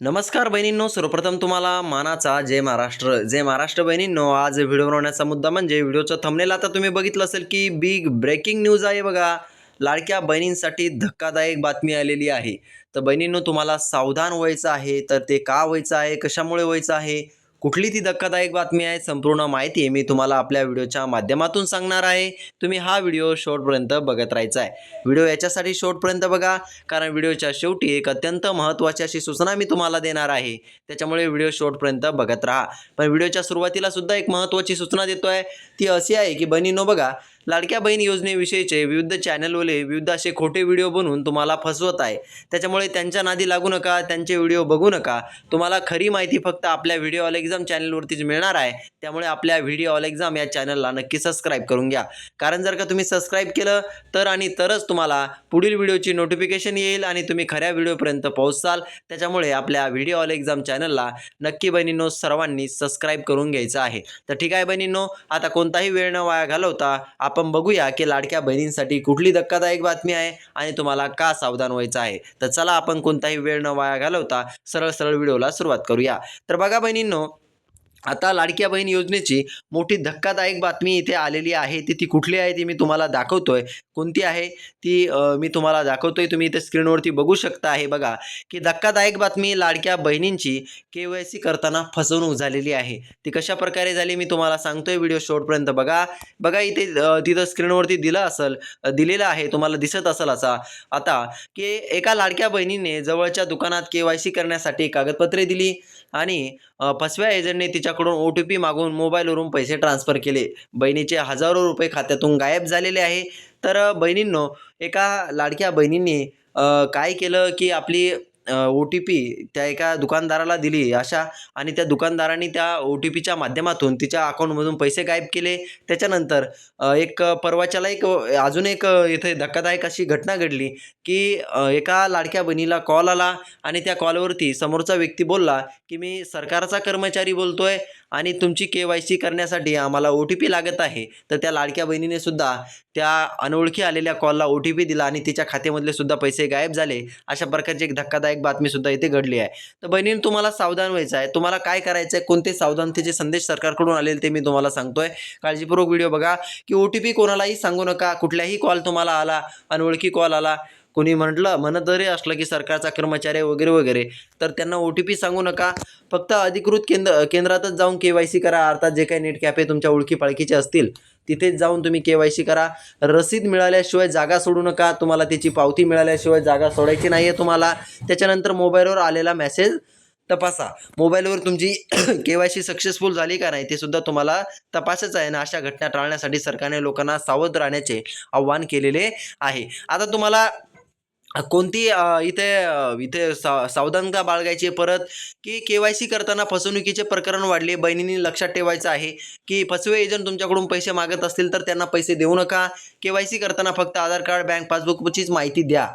नमस्कार बहिणींनो सर्वप्रथम तुम्हाला मानाचा जय महाराष्ट्र. जय महाराष्ट्र बहिणींनो आज व्हिडिओ बनवण्याचा मुद्दा म्हणजे व्हिडिओचं थंबनेल आता तुम्ही बघितलं असेल की बिग ब्रेकिंग न्यूज आहे बघा. लाडक्या बहिणींसाठी धक्कादायक बातमी आलेली आहे. तर बहिणींनो तुम्हाला सावधान व्हायचं आहे. तर ते का व्हायचं आहे? कशामुळे व्हायचं आहे? कुठली ती धक्कादायक बातमी आहे संपूर्ण माहिती मी तुम्हाला आपल्या व्हिडिओच्या माध्यमातून सांगणार आहे. तुम्ही हा व्हिडिओ शेवटपर्यंत बघत राहायचा आहे. व्हिडिओ याच्यासाठी शेवटपर्यंत बघा कारण व्हिडिओच्या शेवटी एक अत्यंत महत्त्वाची अशी सूचना मी तुम्हाला देणार आहे. त्याच्यामुळे व्हिडिओ शेवटपर्यंत बघत राहा. पण व्हिडिओच्या सुरुवातीला सुद्धा एक महत्त्वाची सूचना देतो आहे ती अशी आहे की बहिणीनो बघा लाडक्या बहीण योजनेविषयीचे विविध चॅनलवाले विविध असे खोटे व्हिडिओ बनवून तुम्हाला फसवत आहे. त्याच्यामुळे त्यांच्या नादी लागू नका त्यांचे व्हिडिओ बघू नका. तुम्हाला खरी माहिती फक्त आपल्या व्हिडिओ ऑल एक्झाम चॅनलवरतीच मिळणार आहे. त्यामुळे आपल्या व्हिडिओ ऑल एक्झाम या चॅनलला नक्की सबस्क्राईब करून घ्या. कारण जर का तुम्ही सबस्क्राईब केलं तर आणि तरच तुम्हाला पुढील व्हिडिओची नोटिफिकेशन येईल आणि तुम्ही खऱ्या व्हिडिओपर्यंत पोहोचाल. त्याच्यामुळे आपल्या व्हिडिओ ऑल एक्झाम चॅनलला नक्की बहिणींनो सर्वांनी सबस्क्राईब करून घ्यायचं आहे. तर ठीक आहे बहिणींनो आता कोणताही वेळ न वाया घालवता आपण बघूया की लाडक्या बहिणींसाठी कुठली धक्कादायक बातमी आहे आणि तुम्हाला का सावधान व्हायचं आहे. तर चला आपण कोणताही वेळ न वाया घालवता सरळ सरळ व्हिडिओला सुरुवात करूया. तर बघा बहिणींनो आता लाडक्या बहीण योजनेची मोठी धक्कादायक बातमी इथे आलेली आहे. ती ती कुठली आहे ती मी तुम्हाला दाखवतोय. कोणती आहे ती मी तुम्हाला दाखवतोय. तुम्ही इथे स्क्रीनवरती बघू शकता. आहे बघा की धक्कादायक बातमी लाडक्या बहिणींची के वाय सी करताना फसवणूक झालेली आहे. ती कशा प्रकारे झाली मी तुम्हाला सांगतोय. व्हिडिओ शेवटपर्यंत बघा. बघा इथे तिथं स्क्रीनवरती दिलं असेल दिलेलं आहे. तुम्हाला दिसत असेल असा. आता की एका लाडक्या बहिणीने जवळच्या दुकानात के वाय सी करण्यासाठी कागदपत्रे दिली आणि फसव्या एजंटने तिच्या तिच्याकडून ओ टी पी मागून मोबाईलवरून पैसे ट्रान्सफर केले. बहिणीचे हजारो रुपये खात्यातून गायब झालेले आहे. तर बहिणींनो एका लाडक्या बहिणीने काय केलं की आपली ओ टी पी त्या एका दुकानदाराला दिली अशा आणि त्या दुकानदाराने त्या ओ टी पीच्या माध्यमातून तिच्या अकाउंटमधून पैसे गायब केले. त्याच्यानंतर एक परवाच्याला एक अजून एक इथे धक्कादायक अशी घटना घडली की एका लाडक्या बहिणीला कॉल आला आणि त्या कॉलवरती समोरचा व्यक्ती बोलला की मी सरकारचा कर्मचारी बोलतो आहे आणि तुमची के वाय सी करण्यासाठी आम्हाला ओ टी पी लागत आहे. तर त्या लाडक्या बहिणीने सुद्धा त्या अनोळखी आलेल्या कॉलला ओ टी पी दिला आणि तिच्या खात्यामधले सुद्धा पैसे गायब झाले. अशा प्रकारची एक धक्कादायक बातमी सुद्धा इथे घडली आहे. तर बहिणीने तुम्हाला सावधान व्हायचं आहे. तुम्हाला काय करायचं आहे कोणते सावधानतेचे संदेश सरकारकडून आलेले ते मी तुम्हाला सांगतोय. काळजीपूर्वक व्हिडिओ बघा. की ओ टी पी कोणालाही सांगू नका. कुठल्याही कॉल तुम्हाला आला अनोळखी कॉल आला कोणी म्हटलं म्हणत जरी असलं की सरकारचा कर्मचारी वगैरे वगैरे. तर त्यांना ओ टी पी सांगू नका. फक्त अधिकृत केंद्र केंद्रातच जाऊन के वाय सी करा. अर्थात जे काही नेट कॅफे तुमच्या ओळखी पाळखीचे असतील तिथेच जाऊन तुम्ही के वाय सी करा. रसीद मिळाल्याशिवाय जागा सोडू नका. तुम्हाला त्याची पावती मिळाल्याशिवाय जागा सोडायची नाही आहे तुम्हाला. त्याच्यानंतर मोबाईलवर आलेला मेसेज तपासा. मोबाईलवर तुमची के वाय सी सक्सेसफुल झाली का नाही ते सुद्धा तुम्हाला तपासायचं आहे ना. अशा घटना टाळण्यासाठी सरकारने लोकांना सावध राहण्याचे आव्हान केलेले आहे. आता तुम्हाला कोणती इथे इथे सा सावधानता बाळगायची परत की के वाय सी करताना फसवणुकीचे प्रकरण वाढले बहिणींनी लक्षात ठेवायचं आहे की फसवे एजंट तुमच्याकडून पैसे मागत असतील तर त्यांना पैसे देऊ नका के वाय सी करताना फक्त आधार कार्ड बँक पासबुकचीच माहिती द्या.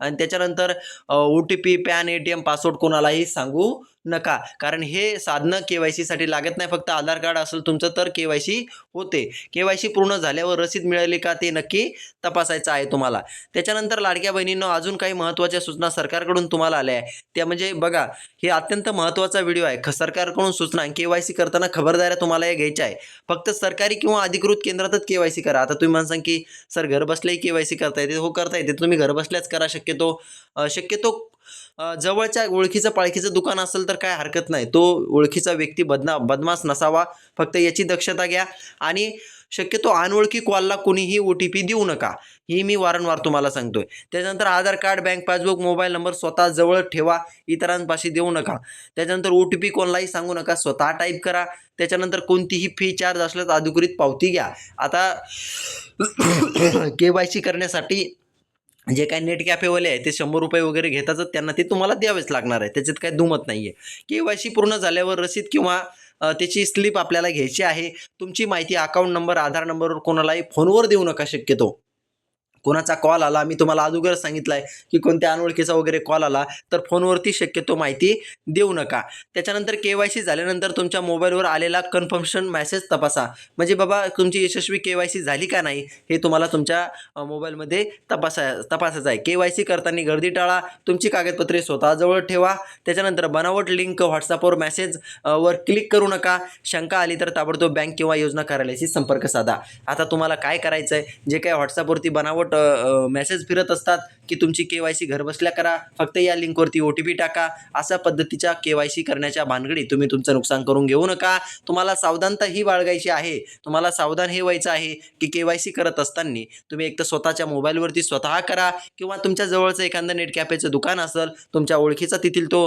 आणि त्याच्यानंतर O T P PAN A T M password कोणालाही सांगू नका. कारण हे साधनं के वाय सीसाठी लागत नाही. फक्त आधार कार्ड असेल तुमचं तर के वाय सी होते. के वाय सी पूर्ण झाल्यावर रसीद मिळाली का ते नक्की तपासायचं आहे तुम्हाला. त्याच्यानंतर लाडक्या बहिणींनो अजून काही महत्त्वाच्या सूचना सरकारकडून तुम्हाला आल्या आहे त्या म्हणजे बघा हे अत्यंत महत्त्वाचा व्हिडिओ आहे. ख सरकारकडून सूचना के वाय सी करताना खबरदाऱ्या तुम्हाला हे घ्यायच्या आहे फक्त सरकारी किंवा अधिकृत केंद्रातच के वाय सी करा. आता तुम्ही म्हणसान की सर घर बसल्याही के वाय सी करता येते. हो करता येते. तुम्ही घर बसल्याच करा. शक्यतो शक्यतो जवळच्या ओळखीचं पाळखीचं दुकान असेल तर काय हरकत नाही. तो ओळखीचा व्यक्ती बदना बदमाश नसावा. फक्त याची दक्षता घ्या. आणि शक्यतो अनोळखी कॉलला कोणीही ओ टी पी देऊ नका. ही मी वारंवार तुम्हाला सांगतोय. त्याच्यानंतर Aadhaar card bank passbook mobile number स्वतः जवळ ठेवा. इतरांपाशी देऊ नका. त्याच्यानंतर ओ टी पी कोणालाही सांगू नका. स्वतः टाईप करा. त्याच्यानंतर कोणतीही फी चार्ज असल्यास अधिकृत पावती घ्या. आता के वाय सी करण्यासाठी जे काही नेट कॅफेवाले आहे ते शंभर रुपये वगैरे घेतातच त्यांना ते तुम्हाला द्यावेच लागणार आहे. त्याच्यात काही दुमत नाही आहे के वाय सी पूर्ण झाल्यावर रसीद किंवा त्याची स्लिप आपल्याला घ्यायची आहे. तुमची माहिती अकाउंट नंबर आधार नंबरवर कोणालाही फोनवर देऊ नका शक्यतो. कोणाचा कॉल आला मी तुम्हाला अगोदर सांगितलं आहे की कोणत्या अनोळखीचा वगैरे कॉल आला तर फोनवरती शक्यतो माहिती देऊ नका. त्याच्यानंतर के वाय सी झाल्यानंतर तुमच्या मोबाईलवर आलेला कन्फर्मेशन मेसेज तपासा. म्हणजे बाबा तुमची यशस्वी के वाय सी झाली का नाही हे तुम्हाला तुमच्या मोबाईलमध्ये तपासा तपासायचं आहे. के वाय सी करताना गर्दी टाळा तुमची कागदपत्रे स्वतःजवळ ठेवा. त्याच्यानंतर बनावट लिंक व्हॉट्सअपवर मेसेज वर क्लिक करू नका. शंका आली तर ताबडतोब बँक किंवा योजना कार्यालयाशी संपर्क साधा. आता तुम्हाला काय करायचं आहे जे काय व्हॉट्सअपवरती बनावट मेसेज फिरत असतात की तुमची के वाय सी घरबसल्या करा फक्त या लिंकवरती ओ टी पी टाका. अशा पद्धतीच्या के वाय सी करण्याच्या भानगडी तुम्ही तुमचं नुकसान करून घेऊ नका. तुम्हाला सावधानता ही बाळगायची आहे. तुम्हाला सावधान हे व्हायचं आहे की के वाय सी करत असताना तुम्ही एक तर स्वतःच्या मोबाईलवरती स्वतः करा किंवा तुमच्या जवळचं एखादं नेट कॅफेचं दुकान असेल तुमच्या ओळखीचा तिथील तो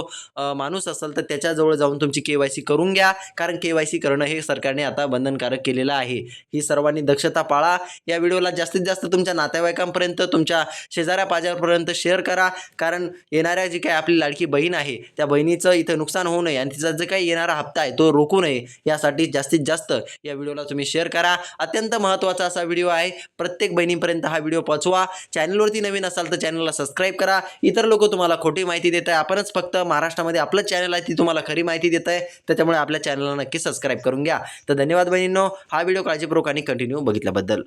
माणूस असेल तर त्याच्याजवळ जाऊन तुमची के वाय सी करून घ्या. कारण के वाय सी करणं हे सरकारने आता बंधनकारक केलेलं आहे. ही सर्वांनी दक्षता पाळा. या व्हिडिओला जास्तीत जास्त तुमच्या नातेवाईकांपर्यंत तुमच्या शेजाऱ्या पाजाऱ्यापर्यंत शेअर करा. कारण येणाऱ्या जी काही आपली लाडकी बहीण आहे त्या बहिणीचं इथं नुकसान होऊ नये आणि तिचा जे काही येणारा हप्ता आहे तो रोखू नये यासाठी जास्तीत जास्त या व्हिडिओला तुम्ही शेअर करा. अत्यंत महत्त्वाचा असा व्हिडिओ आहे. प्रत्येक बहिणीपर्यंत हा व्हिडिओ पोचवा चॅनलवरती नवीन असाल तर चॅनलला सबस्क्राईब करा. इतर लोक तुम्हाला खोटी माहिती देत आहे. आपणच फक्त महाराष्ट्रामध्ये आपलं चॅनल आहे ती तुम्हाला खरी माहिती देत आहे. त्याच्यामुळे आपल्या चॅनलला नक्की सबस्क्राईब करून घ्या. तर धन्यवाद बहिणींनो. हा व्हिडिओ काळजीपूर्वक आणि कंटिन्यू बघितल्याबद्दल.